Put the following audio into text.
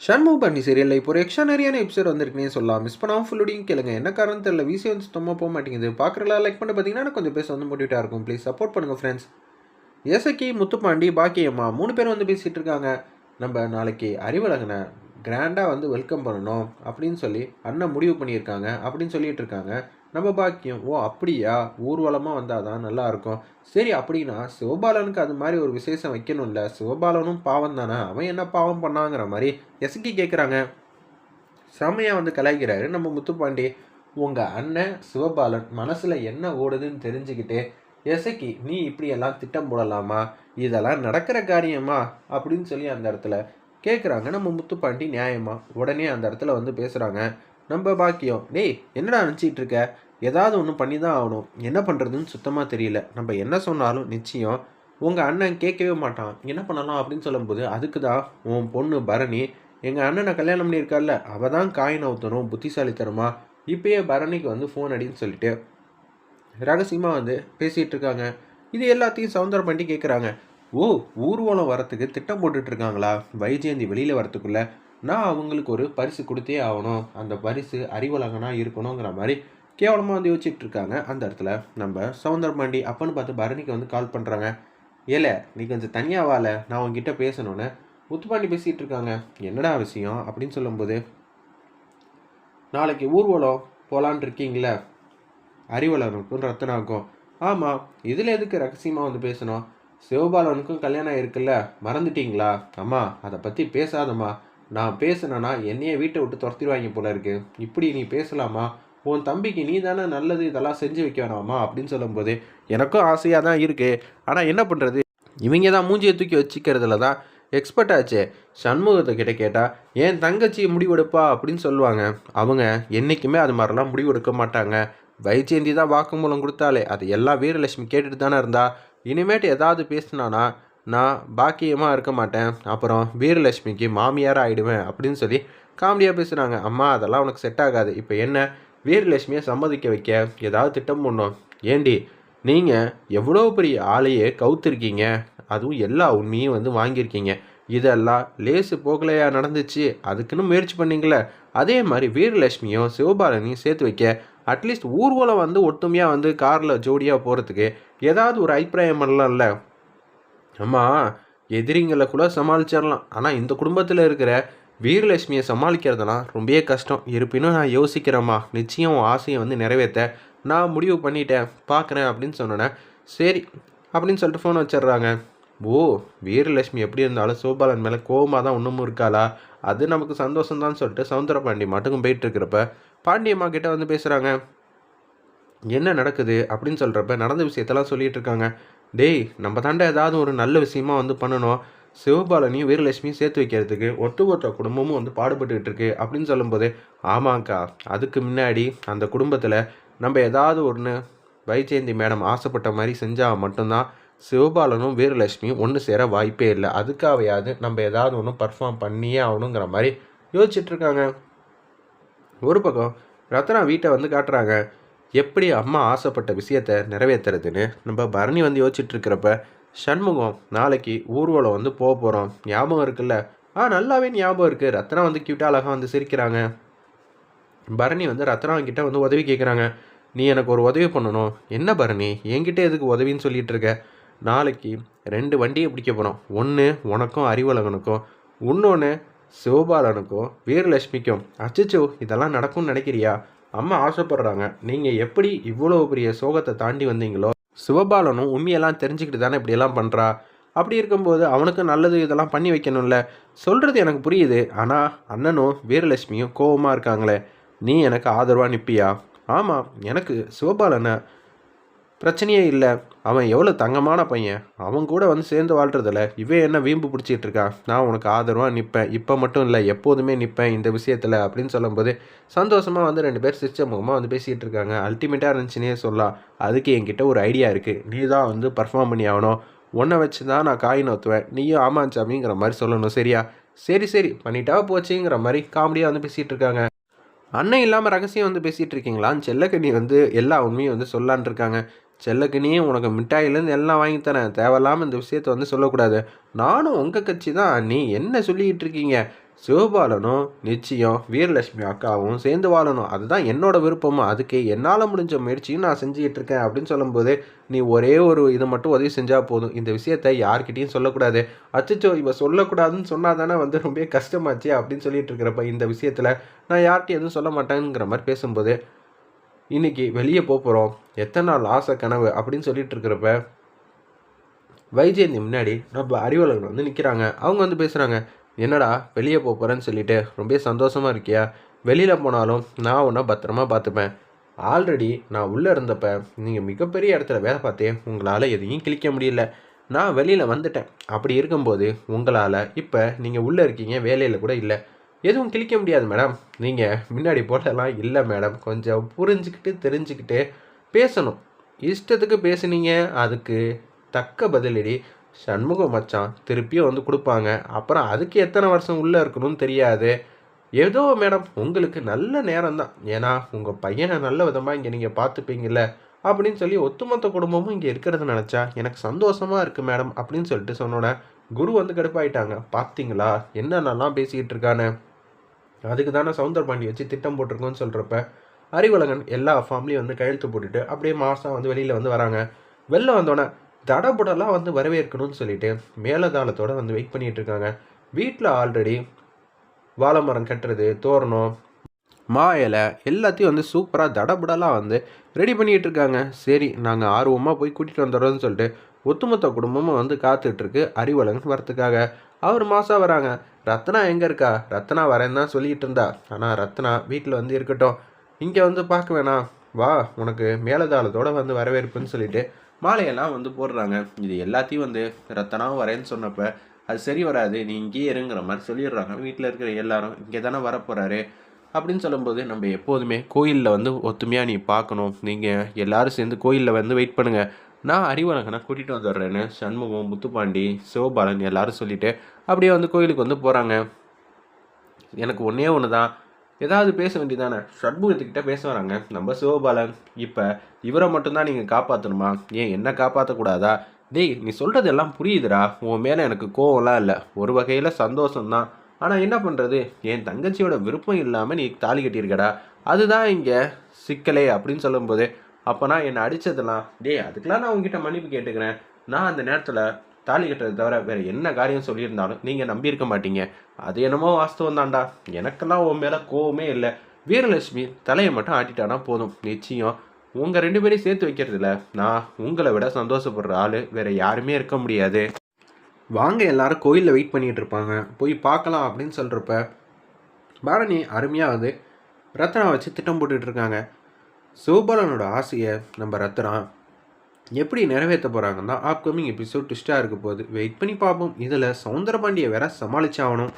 ஷண்முக பண்ணி சீரியலில் இப்போ ஒரு எக்ஸ்ட்ரா நிறையான எபிசோட் வந்திருக்குனே சொல்லலாம். மிஸ் பண்ணாமல் ஃபுல்லோடையும் கேளுங்க. என்ன காரணம் தெரியல. விசி வந்து சுத்தமாக போக மாட்டேங்குது. பார்க்குறலாம் லைக் பண்ணி பார்த்தீங்கன்னா கொஞ்சம் பேச வந்து மோட்டிவேட்டாக இருக்கும். ப்ளீஸ் சப்போர்ட் பண்ணுங்கள் ஃப்ரெண்ட்ஸ் எசக்கி முத்துப்பாண்டி பாக்கியம்மா மூணு பேர் வந்து பேசிகிட்டு இருக்காங்க. நம்ம நாளைக்கு அறிவழகனை கிராண்டாக வந்து வெல்கம் பண்ணணும் அப்படின்னு சொல்லி அண்ணன் முடிவு பண்ணியிருக்காங்க அப்படின்னு சொல்லிட்டு இருக்காங்க. நம்ம பாக்கியம் ஓ அப்படியா? ஊர்வலமாக வந்தால் தான் நல்லாயிருக்கும். சரி அப்படின்னா சிவபாலனுக்கு அது மாதிரி ஒரு விசேஷம் வைக்கணும்ல. சிவபாலனும் பாவம் தானே? அவன் என்ன பாவம் பண்ணாங்கிற மாதிரி எசக்கி கேட்குறாங்க செம்மையாக வந்து கலாய்க்கிறாரு நம்ம முத்துப்பாண்டி. உங்கள் அண்ணன் சிவபாலன் மனசில் என்ன ஓடுதுன்னு தெரிஞ்சுக்கிட்டு எசக்கி நீ இப்படியெல்லாம் திட்டம் போடலாமா? இதெல்லாம் நடக்கிற காரியமா? அப்படின்னு சொல்லி அந்த இடத்துல கேட்குறாங்க நம்ம முத்துப்பாண்டி நியாயமா. உடனே அந்த இடத்துல வந்து பேசுகிறாங்க நம்ம பாக்கியம். டேய் என்னடா நினச்சிக்கிட்டு இருக்க? ஏதாவது ஒன்று பண்ணி தான் ஆகணும். என்ன பண்ணுறதுன்னு சுத்தமாக தெரியல. நம்ம என்ன சொன்னாலும் நிச்சயம் உங்கள் அண்ணன் கேட்கவே மாட்டான். என்ன பண்ணலாம் அப்படின்னு சொல்லும்போது அதுக்கு தான் உன் பொண்ணு பரணி எங்கள் அண்ணனை கல்யாணம் பண்ணியிருக்கார்ல அவள் தான் காயின் ஊற்றணும் புத்திசாலித்தனமா. இப்பயே பரணிக்கு வந்து ஃபோன் அடின்னு சொல்லிட்டு ரகசியமாக வந்து பேசிகிட்டு இருக்காங்க. இது எல்லாத்தையும் சவுந்தரம் பண்ணி கேட்குறாங்க ஓ ஊர்வலம் வரத்துக்கு திட்டம் போட்டுட்ருக்காங்களா வைஜெயந்தி வெளியில் வரத்துக்குள்ள நான் அவங்களுக்கு ஒரு பரிசு கொடுத்தே ஆகணும். அந்த பரிசு அறிவலகனாக இருக்கணுங்கிற மாதிரி கேவலமாக வந்து யோசிச்சுட்டு இருக்காங்க. அந்த இடத்துல நம்ம சவுந்தரம் பாண்டி அப்பன்னு பார்த்து பரணிக்கு வந்து கால் பண்ணுறாங்க ஏலே நீ கொஞ்சம் தனியாக வாழ நான் உங்ககிட்ட பேசணும்னு. முத்துப்பாண்டி பேசிகிட்டு இருக்காங்க. என்னடா விஷயம்? அப்படின்னு சொல்லும்போது நாளைக்கு ஊர்வலம் போகலான் இருக்கீங்களே? அறிவலனுக்கும் ரத்தனாக்கும் ஆமாம் இதில் எதுக்கு ரகசியமாக வந்து பேசணும்? சிவபாலனுக்கும் கல்யாணம் இருக்குல்ல மறந்துட்டீங்களா? அம்மா அதை பற்றி பேசாதம்மா. நான் பேசுனேன்னா என்னையே வீட்டை விட்டு துரத்திடுவாங்க போல இருக்கு. இப்படி நீ பேசலாமா? உன் தம்பிக்கு நீ தானே நல்லது இதெல்லாம் செஞ்சு வைக்க வேணாமா? அப்படின்னு சொல்லும்போது எனக்கும் ஆசையாக தான் இருக்குது ஆனால் என்ன பண்ணுறது இவங்க தான் மூஞ்சியை தூக்கி வச்சுக்கிறதுல தான் எக்ஸ்பர்ட் ஆச்சு. சண்முகத்தை கிட்ட கேட்டால் என் தங்கச்சி முடிவெடுப்பா? அப்படின்னு சொல்லுவாங்க. அவங்க என்றைக்குமே அது மாதிரிலாம் முடிவெடுக்க மாட்டாங்க. வைஜெயந்தி தான் வாக்குமூலம் கொடுத்தாலே அது எல்லாம் வீரலட்சுமி கேட்டுட்டு தானே இருந்தா. இனிமேட்டு ஏதாவது பேசினானா நான் பாக்கியமாக இருக்க மாட்டேன். அப்புறம் வீரலட்சுமிக்கு மாமியார் ஆகிடுவேன் அப்படின்னு சொல்லி காமெடியாக பேசுகிறாங்க அம்மா அதெல்லாம் உனக்கு செட் ஆகாது. இப்போ என்ன? வீரலட்சுமியை சம்மதிக்க வைக்க ஏதாவது திட்டம் பண்ணோம் ஏண்டி நீங்கள் எவ்வளோ பெரிய ஆளையே கவுத்திருக்கீங்க? அதுவும் எல்லா உண்மையும் வந்து வாங்கியிருக்கீங்க. இதெல்லாம் லேசு போகலையா நடந்துச்சு? அதுக்குன்னு முயற்சி பண்ணீங்களே. அதே மாதிரி வீரலட்சுமியும் சிவபாலனையும் சேர்த்து வைக்க அட்லீஸ்ட் ஊர்வலம் வந்து ஒற்றுமையாக வந்து காரில் ஜோடியாக போகிறதுக்கு ஏதாவது ஒரு அபிப்பிராயம் பண்ணலாம்ல. அம்மா எதிரிங்களை கூட சமாளிச்சிடலாம் ஆனால் இந்த குடும்பத்தில் இருக்கிற வீரலட்சுமியை சமாளிக்கிறதுலாம் ரொம்பவே கஷ்டம். இருப்பினும் நான் யோசிக்கிறேம்மா. நிச்சயம் உன் ஆசையை வந்து நிறைவேற்ற நான் முடிவு பண்ணிட்டேன். பார்க்குறேன் அப்படின்னு சொன்னோன்னே சரி அப்படின்னு சொல்லிட்டு ஃபோன் வச்சிடுறாங்க. ஓ வீரலட்சுமி எப்படி இருந்தாலும் சோபாலன் மேலே கோபமாக தான் ஒன்றும் இருக்காளா? அது நமக்கு சந்தோஷம்தான் சொல்லிட்டு சவுந்தர பாண்டி மட்டுக்கும் போயிட்டுருக்கிறப்ப பாண்டியம்மா கிட்டே வந்து பேசுகிறாங்க என்ன நடக்குது அப்படின்னு சொல்கிறப்ப நடந்த விஷயத்தெல்லாம் சொல்லிகிட்டு இருக்காங்க. டேய் நம்ம தாண்டா ஏதாவது ஒரு நல்ல விஷயமா வந்து பண்ணணும். சிவபாலனையும் வீரலட்சுமியும் சேர்த்து வைக்கிறதுக்கு ஒட்டுமொத்த குடும்பமும் வந்து பாடுபட்டுக்கிட்டு இருக்கு அப்படின்னு சொல்லும்போது ஆமாங்க்கா அதுக்கு முன்னாடி அந்த குடும்பத்தில் நம்ம ஏதாவது ஒன்று வைஜெயந்தி மேடம் ஆசைப்பட்ட மாதிரி செஞ்சால் மட்டும்தான் சிவபாலனும் வீரலட்சுமியும் ஒன்று சேர வாய்ப்பே இல்லை. அதுக்காவையாவது நம்ம ஏதாவது ஒன்று பர்ஃபார்ம் பண்ணியே ஆகணுங்கிற மாதிரி யோசிச்சுட்ருக்காங்க ஒரு பக்கம் ரத்னா வீட்டை வந்து காட்டுறாங்க. எப்படி அம்மா ஆசைப்பட்ட விஷயத்த நிறைவேற்றுறதுன்னு நம்ம பரணி வந்து யோசிச்சுட்ருக்கிறப்ப சண்முகம் நாளைக்கு ஊர்வலம் வந்து போக போகிறோம் ஞாபகம் இருக்குல்ல? ஆ நல்லாவே ஞாபகம் இருக்குது ரத்னா வந்து கியூட்டாக அழகாக வந்து சிரிக்கிறாங்க. பரணி வந்து ரத்னா கிட்டே வந்து உதவி கேட்குறாங்க நீ எனக்கு ஒரு உதவி பண்ணணும். என்ன பரணி? என்கிட்ட எதுக்கு உதவின்னு சொல்லிட்டு இருக்க? நாளைக்கு ரெண்டு வண்டியை பிடிக்க போகிறோம் ஒன்று உனக்கும் அறிவழகனுக்கும் இன்னொன்று சிவபாலனுக்கும் வீரலட்சுமிக்கும். அச்சச்சோ இதெல்லாம் நடக்கும்னு நினைக்கிறியா? அம்மா ஆசைப்படுறாங்க. நீங்கள் எப்படி இவ்வளோ பெரிய சோகத்தை தாண்டி வந்தீங்களோ சிவபாலனும் உண்மையெல்லாம் தெரிஞ்சுக்கிட்டு தானே இப்படியெல்லாம் பண்ணுறா அப்படி இருக்கும்போது அவனுக்கு நல்லது இதெல்லாம் பண்ணி வைக்கணும்ல. சொல்கிறது எனக்கு புரியுது. ஆனால் அண்ணனும் வீரலட்சுமியும் கோபமாக இருக்காங்களே. நீ எனக்கு ஆதரவாக நிற்பியா ஆமாம் எனக்கு சிவபாலனை பிரச்சனையே இல்லை. அவன் எவ்வளோ தங்கமான பையன்? அவன் கூட வந்து சேர்ந்து வாழ்கிறதில்ல இவன் என்ன வீம்பு பிடிச்சிட்டு இருக்கான் நான் உனக்கு ஆதரவாக நிற்பேன் இப்போ மட்டும் இல்லை எப்போதுமே நிற்பேன் இந்த விஷயத்தில் அப்படின்னு சொல்லும்போது சந்தோஷமாக வந்து ரெண்டு பேர் சிரிச்ச முகமாக வந்து பேசிகிட்டு இருக்காங்க. அல்டிமேட்டாக இருந்துச்சுன்னே சொல்லலாம். அதுக்கு என்கிட்ட ஒரு ஐடியா இருக்குது நீ தான் வந்து பர்ஃபார்ம் பண்ணி ஆகணும். உன்னை வச்சு தான் நான் காய் நோத்துவேன் நீயும் ஆமாஞ்சாமிங்கிற மாதிரி சொல்லணும் சரியா? சரி சரி. பண்ணிட்டா போச்சுங்கிற மாதிரி காமெடியாக வந்து பேசிகிட்டு இருக்காங்க. அண்ணன் இல்லாமல் ரகசியம் வந்து பேசிகிட்டு இருக்கீங்களான்னு செல்லக்கண்ணி வந்து எல்லா உண்மையும் வந்து சொல்லான் இருக்காங்க. செல்லக்கனியே உனக்கு மிட்டாயிலேருந்து எல்லாம் வாங்கி தரேன். தேவையில்லாமல் இந்த விஷயத்த வந்து சொல்லக்கூடாது. நானும் உங்கள் கட்சி தான் நீ என்ன சொல்லிக்கிட்டு இருக்கீங்க? சிவபாலனும் நிச்சயம் வீரலட்சுமி அக்காவும் சேர்ந்து வாழணும். அதுதான் என்னோட விருப்பமும் அதுக்கு என்னால் முடிஞ்ச முயற்சியும் நான் செஞ்சுக்கிட்டு இருக்கேன் அப்படின்னு சொல்லும்போது நீ ஒரே ஒரு இது மட்டும் உதவி செஞ்சால் போதும். இந்த விஷயத்தை யார்கிட்டையும் சொல்லக்கூடாது. அச்சச்சோ இவ சொல்லக்கூடாதுன்னு சொன்னால் தானே வந்து ரொம்ப கஷ்டமாச்சு அப்படின்னு சொல்லிட்டு இருக்கிறப்ப இந்த விஷயத்தில் நான் யார்கிட்டையும் எதுவும் சொல்ல மாட்டேங்கிற மாதிரி பேசும்போது இன்னைக்கு வெளியே போகிறோம் எத்தனை நாள் ஆசை கனவு அப்படின்னு சொல்லிட்டு இருக்கிறப்ப வைஜெயந்தி முன்னாடி நம்ம அறிவாளர்கள் வந்து நிற்கிறாங்க அவங்க வந்து பேசுகிறாங்க என்னடா வெளியே போக போகிறேன்னு சொல்லிட்டு ரொம்ப சந்தோஷமாக இருக்கியா? வெளியில் போனாலும் நான் உன்னை பத்திரமா பார்த்துப்பேன். ஆல்ரெடி நான் உள்ளே இருந்தப்ப நீங்கள் மிகப்பெரிய இடத்துல வேலை பார்த்தே உங்களால் எதையும் கிழிக்க முடியல. நான் வெளியில் வந்துட்டேன். அப்படி இருக்கும்போது உங்களால் இப்போ நீங்கள் உள்ளே இருக்கீங்க வேலையில் கூட இல்லை. எதுவும் கிழிக்க முடியாது மேடம் நீங்கள் முன்னாடி போட்டெல்லாம் இல்லை மேடம் கொஞ்சம் புரிஞ்சுக்கிட்டு தெரிஞ்சுக்கிட்டு பேசணும். இஷ்டத்துக்கு பேசுனீங்க அதுக்கு தக்க பதிலடி. சண்முகம் மச்சான் திருப்பியும் வந்து கொடுப்பாங்க. அப்புறம் அதுக்கு எத்தனை வருஷம் உள்ளே இருக்கணும்னு தெரியாது. ஏதோ மேடம் உங்களுக்கு நல்ல நேரம் தான் ஏன்னா உங்கள் பையனை நல்ல விதமாக இங்கே நீங்கள் பார்த்துப்பீங்கல்ல அப்படின்னு சொல்லி ஒட்டுமொத்த குடும்பமும் இங்கே இருக்கிறத நினச்சா எனக்கு சந்தோஷமாக இருக்குது மேடம் அப்படின்னு சொல்லிட்டு சொன்னோன்னே குரு வந்து கடுப்பாயிட்டாங்க. பார்த்தீங்களா என்னென்னலாம் பேசிக்கிட்டு இருக்கானே அதுக்கு தானே சவுந்தர பாண்டி வச்சு திட்டம் போட்டிருக்கோன்னு சொல்கிறப்ப அறிவழகன் எல்லா ஃபார்ம்லேயும் வந்து கையெழுத்து போட்டுட்டு அப்படியே மாதம் வந்து வெளியில் வந்து வராங்க. வெளில வந்தோடனே தடபுடலாம் வந்து வரவேற்கணும்னு சொல்லிட்டு மேலதாளத்தோடு வந்து வெயிட் பண்ணிகிட்டு இருக்காங்க. வீட்டில் ஆல்ரெடி வாழை மரம் கட்டுறது தோரணம் மா இலை எல்லாத்தையும் வந்து சூப்பராக தடபுடலாம் வந்து ரெடி பண்ணிகிட்டு இருக்காங்க. சரி நாங்கள் ஆர்வமாக போய் கூட்டிகிட்டு வந்துடுறோம்னு சொல்லிட்டு ஒத்துமொத்த குடும்பமும் வந்து காத்துட்ருக்கு அறிவழகன் வரத்துக்காக. அவர் மாதம் வராங்க. ரத்னா எங்கே இருக்கா? ரத்னா வரேன்னு தான் சொல்லிகிட்டு இருந்தா. ஆனால் ரத்னா வீட்டில் வந்து இருக்கட்டும். இங்கே வந்து பார்க்க வேணாம். வா உனக்கு மேலதாளத்தோடு வந்து வரவேற்புன்னு சொல்லிட்டு மாலையெல்லாம் வந்து போடுறாங்க. இது எல்லாத்தையும் வந்து ரத்தனாவும் வரேன்னு சொன்னப்போ அது சரி வராது. நீ இங்கேயே இருங்கிற மாதிரி சொல்லிடுறாங்க. வீட்டில் இருக்கிற எல்லாரும் இங்கே தானே வரப்போகிறாரு அப்படின்னு சொல்லும்போது நம்ம எப்போதுமே கோயிலில் வந்து ஒத்துமையாக நீ பார்க்கணும். நீங்கள் எல்லாரும் சேர்ந்து கோயிலில் வந்து வெயிட் பண்ணுங்கள் நான் அறிவழகனை கூட்டிகிட்டு வந்துடுறேன்னு சண்முகம் முத்துப்பாண்டி சிவபாலன் எல்லாரும் சொல்லிவிட்டு அப்படியே வந்து கோயிலுக்கு வந்து போகிறாங்க எனக்கு ஒன்றே ஒன்று தான் ஏதாவது பேச வேண்டியதானே ஷட்முகத்துக்கிட்ட பேச வராங்க. நம்ம சிவபாலன் இப்போ இவரை மட்டும்தான் நீங்கள் காப்பாற்றணுமா ஏன் என்ன காப்பாற்றக்கூடாதா டேய் நீ சொல்கிறது எல்லாம் புரியுதுடா. உன் மேலே எனக்கு கோவம்லாம் இல்லை. ஒரு வகையில் சந்தோஷம்தான். ஆனால் என்ன பண்ணுறது என் தங்கச்சியோட விருப்பம் இல்லாமல் நீ தாலி கட்டியிருக்கடா. அதுதான் இங்கே சிக்கலே அப்படின்னு சொல்லும்போது அப்போனா என்னை அடித்ததெல்லாம் டேய் அதுக்கெலாம் நான் உங்ககிட்ட மன்னிப்பு கேட்டுக்கிறேன். நான் அந்த நேரத்தில் தாலி கட்டுறது தவிர வேறு என்ன காரியம் சொல்லியிருந்தாலும் நீங்கள் நம்பியிருக்க மாட்டீங்க. அது என்னமோ வாஸ்தவம் தான்டா. எனக்கெல்லாம் உன் மேலே கோவமே இல்லை. வீரலட்சுமி தலையை மட்டும் ஆட்டிட்டானா போதும். நிச்சயம் உங்கள் ரெண்டு பேரையும் சேர்த்து வைக்கிறதுல நான் உங்களை விட சந்தோஷப்படுற ஆள் வேறு யாருமே இருக்க முடியாது. வாங்க எல்லாரும் கோயிலில் வெயிட் பண்ணிகிட்டு இருப்பாங்க. போய் பார்க்கலாம் அப்படின்னு சொல்கிறப்ப பாரணி அருமையாக வந்து ரத்னா வச்சு திட்டம் போட்டுட்ருக்காங்க சிவபாலனோட ஆசையை நம்ம ரத்னா எப்படி நிறைவேற்ற போகிறாங்கன்னா அப்கமிங் எபிசோட் ட்விஸ்ட்டாக இருக்க போகுது. வெயிட் பண்ணி பார்ப்போம். இதில் சவுந்தரபாண்டியை வேற சமாளிச்சாகணும்.